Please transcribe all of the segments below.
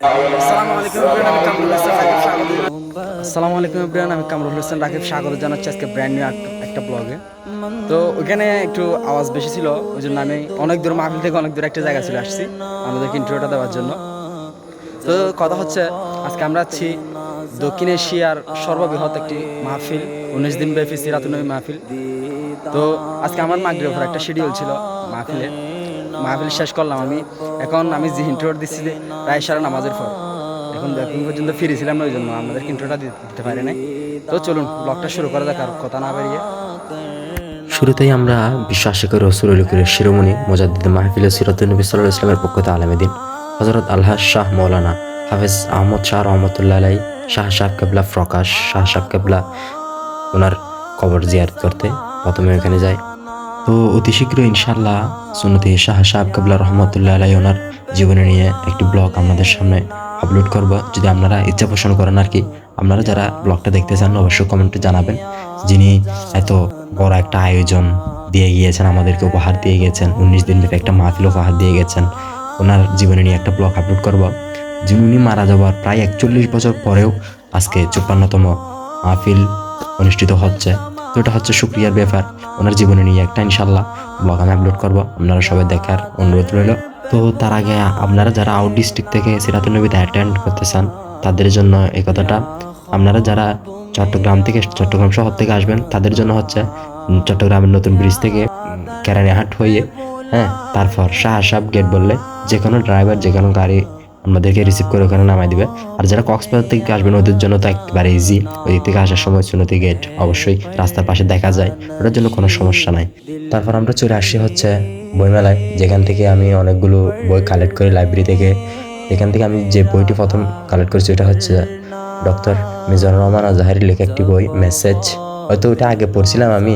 আসসালামু আলাইকুম এভরিওয়ান, আমি কামরুল হাসান, রাকিব স্বাগত। জানাচ্ছি আজকে ব্র্যান্ড নিউ একটা ব্লগে তো ওখানে একটু আওয়াজ বেশি ছিল ওই জন্য আমি অনেক দূর মাহফিল থেকে অনেক দূর একটা জায়গা চলে আসছি, আমাদেরকে ইন্টারভিউটা দেওয়ার জন্য। তো কথা হচ্ছে, আজকে আমরা আছি দক্ষিণ এশিয়ার সর্ববৃহৎ একটি মাহফিল, উনিশ দিন ব্যাপী সিরাতুনবী মাহফিল। তো আজকে আমার মাগরিবের একটা শিডিউল ছিল মাহফিলে মাহফিল শেষ করলাম আমি। এখন আমি যে ইন্টারভিউ দিচ্ছি প্রায় সারা নামাজের পর। এখন এখন পর্যন্ত ফিরে ছিলাম না, ওই জন্য আমাদের ইন্টারভিউটা দিতে পারি নাই। তো চলুন ব্লগটা শুরু করা যাক, আর কথা না বেরিয়ে শুরুতেই আমরা বিশ্বাস করি রসুলের শিরোমণি মোজাদ্দিদ মাহফিল সিরতুল নবী সাল্লাহ ইসলামের পক্ষ থেকে আলমেদিন হজরত আল্লাহ শাহ মৌলানা হাফেজ আহমদ শাহ রহমতুল্লাহ আলাই শাহ সাহেব কেবলা প্রকাশ, শাহ সাহেব কেবলা ওনার কবর জিয়ারত করতে প্রথমে এখানে যায়। তো অতি শীঘ্র ইনশাল্লাহ সুনতি শাহ সাহেব কেবলা রহমতুল্লাহ আলাই ওনার জীবনী নিয়ে একটি ব্লগ আমাদের সামনে আপলোড করব। যদি আপনারা ইচ্ছা পোষণ করেন আর কি, আপনারা যারা ব্লগটা দেখতে চান অবশ্যই কমেন্টে জানাবেন। যিনি এত বড় একটা আয়োজন দিয়ে গিয়েছেন, আমাদেরকে উপহার দিয়ে গেছেন উনিশ দিন ব্যাপী একটা মাহফিল উপহার দিয়ে গেছেন ওনার জীবনে নিয়ে একটা ব্লগ আপলোড করব। যিনি, উনি মারা যাওয়ার প্রায় একচল্লিশ বছর পরেও আজকে চুপ্পান্নতম মাহফিল অনুষ্ঠিত হচ্ছে। তো এটা হচ্ছে সুক্রিয়ার ব্যাপার। ওনার জীবনে নিয়ে একটা ইনশাল্লাহ ব্লগ আমি আপলোড করব। আপনারা সবাই দেখার অনুরোধ রইল। তো তার আগে আপনারা যারা আউট ডিস্ট্রিক্ট থেকে সিরাতুল নবীতে অ্যাটেন্ড করতে চান, তাদের জন্য এই কথাটা। আপনারা যারা চট্টগ্রাম থেকে, চট্টগ্রাম শহর থেকে আসবেন, তাদের জন্য হচ্ছে চট্টগ্রামের নতুন ব্রিজ থেকে কেরানিহাট হয়ে হ্যাঁ তারপর শাহ সাহেব গেট বললে যে কোনো ড্রাইভার যে কোনো গাড়ি আমাদেরকে রিসিভ করে ওখানে নামাই দিবে। আর যারা কক্সবাজার থেকে আসবেন, ওদের জন্য তো একেবারে ইজি ওই দিক থেকে আসার সময় সুনতি গেট অবশ্যই রাস্তার পাশে দেখা যায়। ওটার জন্য কোনো সমস্যা নাই। তারপর আমরা চলে আসি হচ্ছে বইমেলায়, যেখান থেকে আমি অনেকগুলো বই কালেক্ট করি লাইব্রেরি থেকে। এখান থেকে আমি যে বইটি প্রথম কালেক্ট করেছি, ওটা হচ্ছে ডক্টর মিজানুর রহমান আজহারের লেখা একটি বই মেসেজ হয়তো ওটা আগে পড়ছিলাম আমি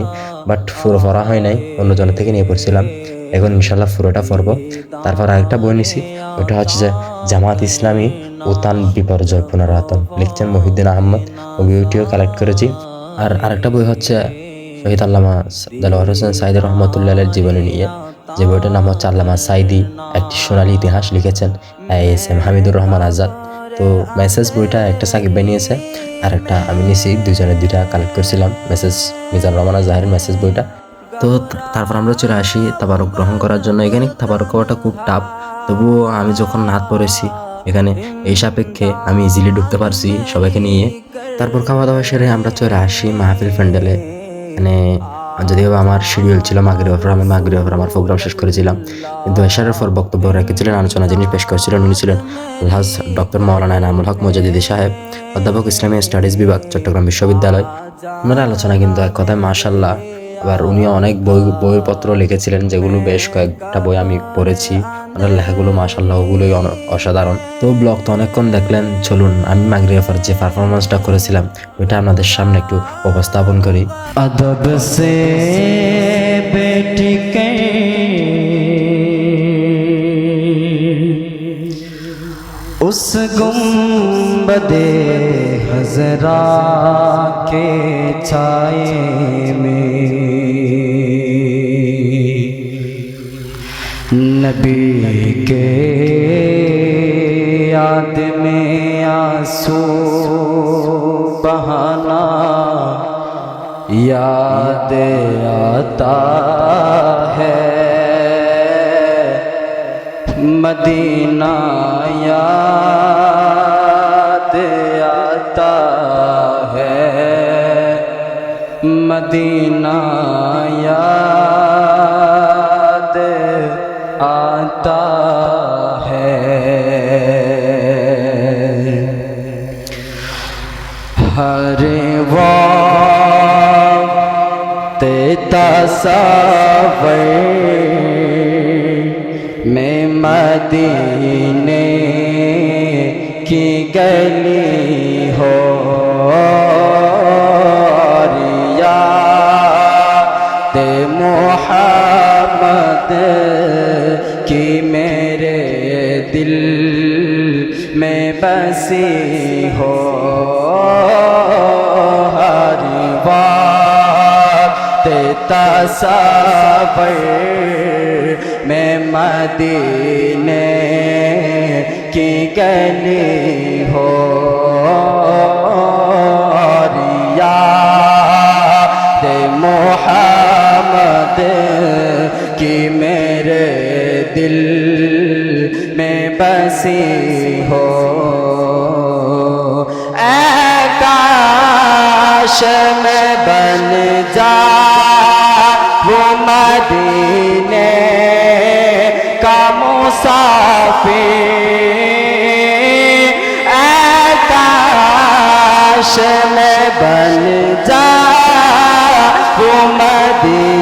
বাট পুরো পড়া হয় নাই, অন্যজনের থেকে নিয়ে পড়ছিলাম। এখন ইনশাল্লাহ পুরোটা পড়ব তারপর আরেকটা বই নিছি ওটা হচ্ছে যে জামাত ইসলামী উতান বিপর্যয় পুনরাতন লিখছেন মহিউদ্দিন আহমদ ওই বইটিও কালেক্ট করেছি। আর আরেকটা বই হচ্ছে শহীদ আল্লামা দেলোয়ার হোসেন সাইদ রহমতুল্লাহের জীবনী নিয়ে। যে বইটার নাম হচ্ছে আল্লামা সাইদি, একটি সোনালী ইতিহাস লিখেছেন এস এম হামিদুর রহমান আজাদ। তো মেসেজ বইটা একটা সাকিব ভাই নিয়েছে আর একটা আমি নিয়েছি দুজনের দুইটা কালেক্ট করছিলাম। মেসেজ মিজান রহমান আজহারের মেসেজ বইটা। তো তারপর আমরা চলে আসি তাবারক গ্রহণ করার জন্য। এখানে তাবারক হওয়াটা খুব টাফ তবুও আমি যখন নাত পড়েছি, এখানে এই সাপেক্ষে আমি ইজিলি ঢুকতে পারছি সবাইকে নিয়ে। তারপর খাওয়া দাওয়া সেরে আমরা চলে আসি মাহফিল প্যান্ডেলে। মানে যদিও আমার শিডিউল ছিল মাগরি অফার আমি মাগরি অফার আমার প্রোগ্রাম শেষ করেছিলাম। কিন্তু এশারের পর বক্তব্য রেখেছিলেন, আলোচনা যিনি পেশ করেছিলেন। উনি ছিলেন আলহাজ ডক্টর মৌলানা এনামুল হক মজাদিদি সাহেব, অধ্যাপক ইসলামী স্টাডিজ বিভাগ, চট্টগ্রাম বিশ্ববিদ্যালয়। ওনার আলোচনা কিন্তু এক কথায় মাশাল্লাহ আবার উনি অনেক বই বইপত্র লিখেছিলেন যেগুলো বেশ কয়েকটা বই আমি পড়েছি ওনার লেখাগুলো মাশাল্লাহ ওগুলোই অন- অসাধারণ তো ব্লগ তো অনেকক্ষণ দেখলেন চলুন আমি মাগরি অফার যে পারফরমেন্সটা করেছিলাম ওইটা আপনাদের সামনে একটু উপস্থাপন করি अदब से बेटी के उस गुम्बदे हजरा के छाए में نبی کے یاد میں آسو بہانا یاد آتا ہے۔ مدینہ یاد آتا ہے۔ مدینہ جانتا ہے۔ ہر وقت تصور میں مدینے کی گلی ہو۔ محمد بسی ہو ہر بات تصاور میں مدینے کی گلی ہو काश में बन जा वो मदीने का मुसाफिर ऐ काश में बन जा वो मदीने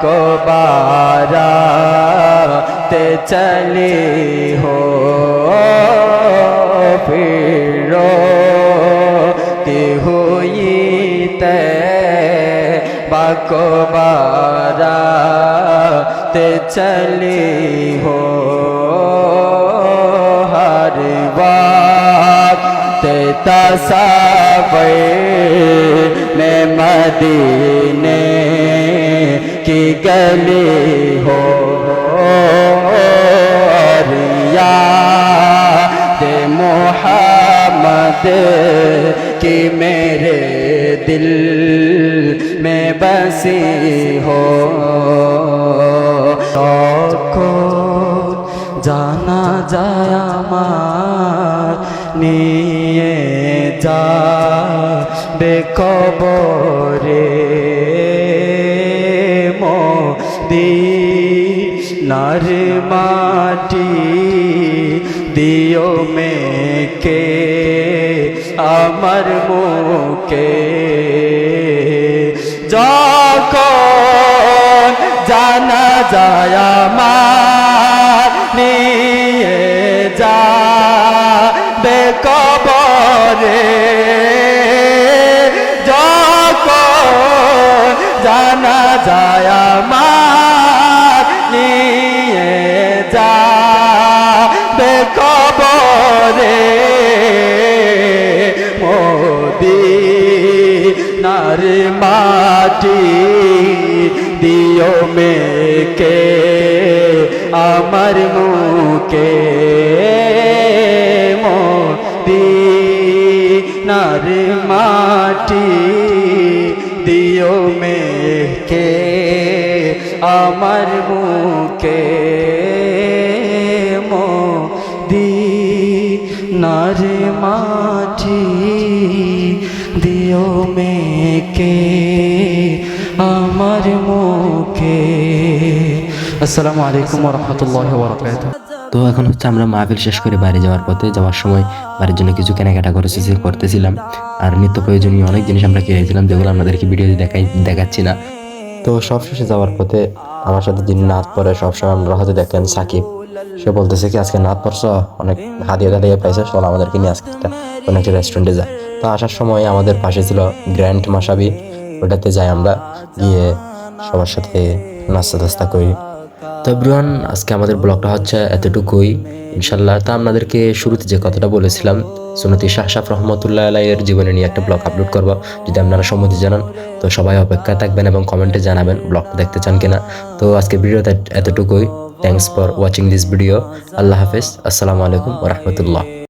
کو بارا تے چلی ہو پھر تی ہوئی تے باکو بارا تے چلی ہو ہر بات تے تصاویر میں مدینے কি গলি হো রিয়া দে মোহাম্মদ কি মেরে দিল মে বসি হো তখন জানা যায় আমার নিয়ে যা বেকবরে মোদি নার মাটি দিও মেকে, আমার মুকে যখন জানা যায় আমার নিয়ে যা বেকবরে যখন জানা যায় আমার মাটি দিও মেকে, আমার মুকে মোদি নার মাটি দিও মেকে, আমার মুকে মোদি নার মাটি দিও মেকে। আসসালামু আলাইকুম রহমতুল্লাহ বরকাত তো এখন হচ্ছে আমরা মাহফিল শেষ করে বাইরে যাওয়ার পথে যাওয়ার সময় বাড়ির জন্য কিছু কেনাকাটা করেছি করতেছিলাম। আর নিত্য প্রয়োজনীয় অনেক জিনিস আমরা কিনেছিলাম, যেগুলো আপনাদেরকে ভিডিও দেখাই, দেখাচ্ছি না। তো সব শেষে যাওয়ার পথে আমার সাথে যিনি নাচ পড়ে সবসময় আমরা হয়তো দেখেন সাকিব। সে বলতেছে কি, আজকে নাচ পড়ছ অনেক হাতিয়ে দাঁড়িয়ে পাইছে? চল আমাদেরকে নিয়ে আজকে একটা কোনো একটা রেস্টুরেন্টে যায় তো আসার সময় আমাদের পাশে ছিল গ্র্যান্ড মাসাবি ওটাতে যাই আমরা, গিয়ে সবার সাথে নাস্তা টাস্তা করি। তো এভরিওয়ান, আজকে আমাদের ব্লগটা হচ্ছে এতটুকুই। ইনশাল্লাহ তা আপনাদেরকে শুরুতে যে কথাটা বলেছিলাম সুনতি শাহসাফ রহমতুল্লাহ আলাইয়ের জীবনে নিয়ে একটা ব্লগ আপলোড করব, যদি আপনারা সম্মতি জানান। তো সবাই অপেক্ষায় থাকবেন এবং কমেন্টে জানাবেন ব্লগটা দেখতে চান কিনা। তো আজকে ভিডিও এতটুকুই। Thanks for watching this video আল্লাহ হাফেজ। আসসালামু আলাইকুম রহমতুল্লাহ।